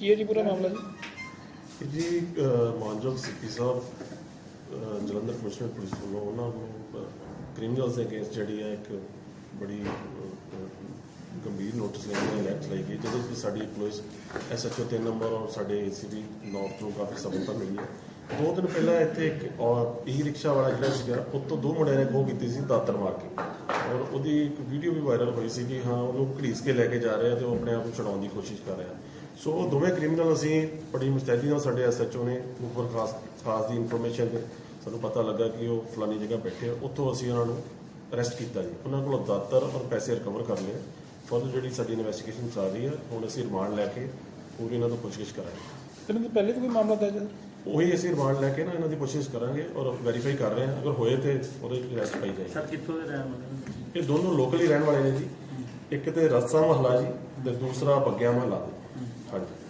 ਕੀ ਹੈ ਜੀ ਪੂਰਾ ਮਾਮਲਾ ਜੀ? ਜੀ ਅਹ, ਮਾਨਯੋਗ ਸਿੱਪੀ ਸਾਹਿਬ ਅਹ, ਜਲੰਧਰ ਕਮਿਸ਼ਨਰ ਪੁਲਿਸ ਵੱਲੋਂ ਉਹਨਾਂ ਨੂੰ ਕ੍ਰਿਮੀਨਲਸ ਦੇ ਅਗੇਂਸਟ ਜਿਹੜੀ ਹੈ ਇੱਕ ਬੜੀ ਅਹ, ਅਹ, ਗੰਭੀਰ ਨੋਟਿਸ ਲੈਣੀ ਲੈਟ ਲਈ ਗਈ ਜਿਹਦੇ ਵਿੱਚ ਸਾਡੀ ਪੁਲਿਸ ਐਸਐਚਓ 3 ਨੰਬਰ ਔਰ ਸਾਡੇ ਏਸੀਬੀ ਨੌਰਥ ਨੂੰ ਕਾਫੀ ਸਫਲਤਾ ਮਿਲੀ ਹੈ। ਦੋ ਦਿਨ ਪਹਿਲਾਂ ਇੱਥੇ ਇੱਕ ਈ ਰਿਕਸ਼ਾ ਵਾਲਾ ਜਿਹੜਾ ਸੀਗਾ ਉਹ ਤੋਂ ਦੋ ਮੁੰਡਿਆਂ ਨੇ ਖੋਹ ਕੀਤੀ ਸੀ ਦਾਤਰ ਮਾਰ ਕੇ। ਔਰ ਉਹਦੀ ਇੱਕ ਵੀਡੀਓ ਵੀ ਵਾਇਰਲ ਹੋਈ ਸੀ ਕਿ ਹਾਂ ਉਹਨੂੰ ਘੜੀਸ ਕੇ ਲੈ ਕੇ ਜਾ ਰਿਹਾ ਤੇ ਉਹ ਆਪਣੇ ਆਪ ਨੂੰ ਛਡਾਉਣ ਦੀ ਕੋਸ਼ਿਸ਼ ਕਰ ਰਿਹਾ। ਸੋ ਉਹ ਦੋਵੇਂ ਕ੍ਰਿਮੀਨਲ ਅਸੀਂ ਬੜੀ ਮੁਸਤੈਦੀ ਨਾਲ ਸਾਡੇ ਐਸਐਚਓ ਨੇ ਉੱਪਰ ਖਾਸ ਖਾਸ ਦੀ ਇਨਫੋਰਮੇਸ਼ਨ ਤੇ ਸਾਨੂੰ ਪਤਾ ਲੱਗਾ ਕਿ ਉਹ ਫਲਾਨੀ ਜਗ੍ਹਾ ਬੈਠੇ ਆ। ਉੱਥੋਂ ਅਸੀਂ ਉਹਨਾਂ ਨੂੰ ਅਰੈਸਟ ਕੀਤਾ ਜੀ। ਉਹਨਾਂ ਕੋਲੋਂ ਦਾਤਰ ਔਰ ਪੈਸੇ ਰਿਕਵਰ ਕਰ ਲਏ। ਫਰਦਰ ਜਿਹੜੀ ਸਾਡੀ ਇਨਵੈਸਟੀਗੇਸ਼ਨ ਚੱਲ ਰਹੀ ਹੈ ਹੁਣ ਅਸੀਂ ਰਿਮਾਂਡ ਲੈ ਕੇ ਪੂਰੀ ਇਹਨਾਂ ਤੋਂ ਪੁੱਛਗਿੱਛ ਕਰਾਂਗੇ। ਇਹਨਾਂ ਦੇ ਪਹਿਲੇ ਤੋਂ ਕੋਈ ਮਾਮਲਾ ਦਰਜ ਹੈ? ਉਹੀ ਅਸੀਂ ਰਿਮਾਂਡ ਲੈ ਕੇ ਨਾ ਇਹਨਾਂ ਦੀ ਕੋਸ਼ਿਸ਼ ਕਰਾਂਗੇ ਔਰ ਵੈਰੀਫਾਈ ਕਰ ਰਹੇ ਹਾਂ। ਅਗਰ ਹੋਏ ਤੇ ਉਹਦੇ ਅਰੈਸਟ ਪਾਈ ਜਾਏਗੀ। ਸਰ ਕਿੱਥੋਂ ਦੇ ਰਹਿਣ ਵਾਲੇ ਨੇ? ਇਹ ਦੋਨੋਂ ਲੋਕਲ ਹੀ ਰਹਿਣ ਵਾਲੇ ਨੇ ਜੀ। ਇੱਕ ਤੇ ਰਸਾ ਮਹੱਲਾ ਜੀ ਤੇ ਦੂਸਰਾ ਬੱਗਿਆ ਮਹੱਲਾ। ਦੇ ਹਾਂਜੀ